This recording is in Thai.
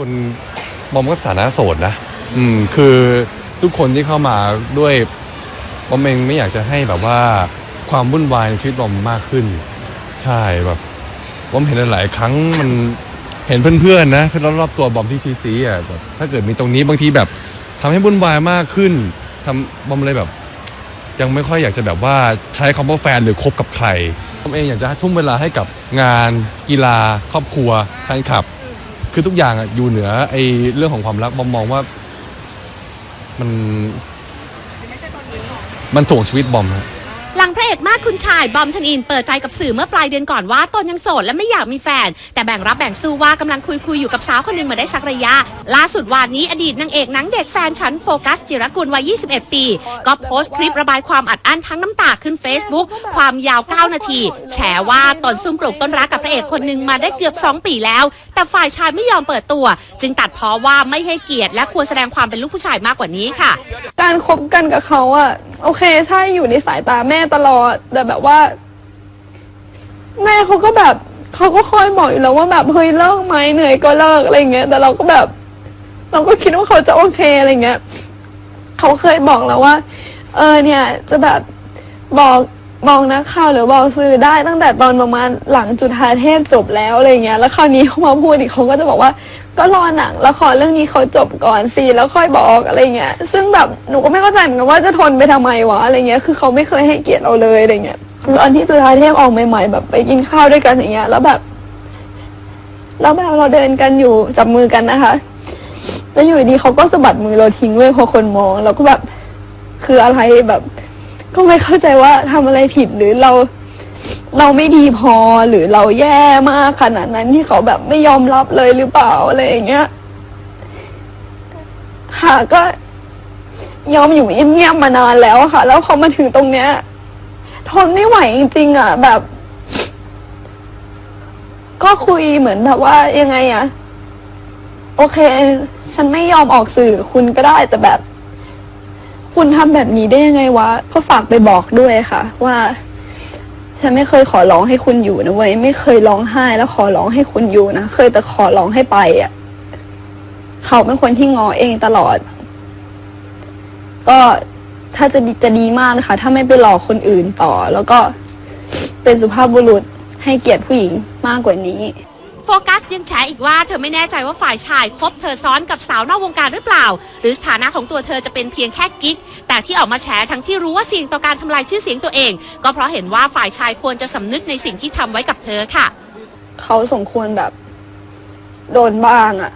คนบอมก็สถานะโสดนะ อืม คือทุกคนที่เข้ามาด้วยบอมเองไม่อยากจะให้แบบว่าความวุ่นวายในชีวิตบอมมากขึ้น ใช่แบบบอมเห็นหลายๆครั้งมันเห็นเพื่อนๆนะเพื่อนรอบๆตัวบอมที่ซีซีอะแบบถ้าเกิดมีตรงนี้บางทีแบบทำให้วุ่นวายมากขึ้นทำบอมเลยแบบ ยังไม่ค่อยอยากจะแบบว่าใช้คำว่าแฟนหรือคบกับใครผมเองอยากจะทุ่มเวลาให้กับงานกีฬา ครอบครัวแฟนคลับ คือทุกอย่างอะอยู่เหนือไอ้เรื่องของความรักบอมมองว่ามันมันถ่วงชีวิตบอมฮะ หลังพระเอกมากคุณชายบอมธนินเปิดใจกับสื่อเมื่อปลายเดือนก่อนว่าตนยังโสดและไม่อยากมีแฟน แต่แบ่งรับแบ่งสู้ว่ากำลังคุยคุยอยู่กับสาวคนหนึ่งมาได้สักระยะ ล่าสุดวันนี้อดีตนางเอกหนังเด็กแฟนฉันโฟกัสจิรกุลวัย 21 ปี ก็โพสต์คลิประบายความอัดอั้นทั้งน้ำตาขึ้น Facebook ความยาว 9 นาที แฉว่าตนซุ่มปลูกต้นรักกับพระเอกคนหนึ่งมาได้เกือบ 2 ปีแล้ว แต่ฝ่ายชายไม่ยอมเปิดตัว จึงตัดพ้อว่าไม่ให้เกียรติและควรแสดงความเป็นลูกผู้ชายมากกว่านี้ค่ะ การคบกันกับเขาอะ โอเคใช่อยู่ในสายตาแม่ตลอด แต่แบบว่า แม่เขาก็แบบเขาก็คอยบอกอยู่แล้วว่าแบบเฮ้ยเลิกไหมเหนื่อยก็เลิกอะไรเงี้ย แต่เราก็แบบ เราก็คิดว่าเขาจะโอเคอะไรเงี้ยเขาเคยบอกแล้วว่า เออเนี่ย จะแบบบอก บอกนักข่าวหรือบอกสื่อได้ตั้งแต่ตอนประมาณหลังจุฑาเทพจบแล้วอะไรเงี้ยแล้วคราวนี้เขามาพูดอีกเขาก็จะบอกว่า ก็รอหนังละครเรื่องนี้เขาจบก่อนสิแล้วค่อยบอกอะไรเงี้ย ซึ่งแบบหนูก็ไม่เข้าใจเหมือนกันว่าจะทนไปทำไมวะอะไรเงี้ยคือเขาไม่เคยให้เกียรติเราเลยอะไรเงี้ยตอนที่จุฑาเทพออกใหม่ ๆ แบบไปกินข้าวด้วยกันอย่างเงี้ย แล้วแบบแล้วแบบเราเดินกันอยู่จับมือกันนะคะแล้วอยู่ดีเขาก็สะบัดมือเราทิ้งเลยพอคนมองเราก็แบบคืออะไรแบบ ก็ไม่เข้าใจว่าทำอะไรผิดหรือเราเราไม่ดีพอหรือเราแย่มากขนาดนั้นที่เขาแบบไม่ยอมรับเลยหรือเปล่าอะไรอย่างเงี้ยค่ะก็ยอมอยู่เงียบๆมานานแล้วอะค่ะ แล้วพอมาถึงตรงเนี้ย ทนไม่ไหวจริงๆอะแบบ ก็คุยเหมือนแบบว่ายังไงอะโอเค ฉันไม่ยอมออกสื่อคุณก็ได้แต่แบบ คุณทำแบบนี้ได้ยังไงวะ ก็ฝากไปบอกด้วยค่ะ ว่า ฉันไม่เคยขอร้องให้คุณอยู่นะเว้ยไม่เคยร้องไห้แล้วขอร้องให้คุณอยู่นะเคยแต่ขอร้องให้ไปอะ เขาเป็นคนที่งอเองตลอด ก็ถ้าจะดีจะดีมากนะคะถ้าไม่ไปหลอกคนอื่นต่อ แล้วก็เป็นสุภาพบุรุษให้เกียรติผู้หญิงมากกว่านี้ ฟกัสยังแฉอีกว่าเธอไม่แน่ใจว่าฝ่ายชายคบเธอซ้อนกับสาวนอกวงการหรือเปล่า หรือสถานะของตัวเธอจะเป็นเพียงแค่กิ๊ก แต่ที่ออกมาแฉทั้งที่รู้ว่าเสี่ยงต่อการทำลายชื่อเสียงตัวเอง ก็เพราะเห็นว่าฝ่ายชายควรจะสำนึกในสิ่งที่ทำไว้กับเธอค่ะ เขาสมควรแบบ โดนบ้างอะ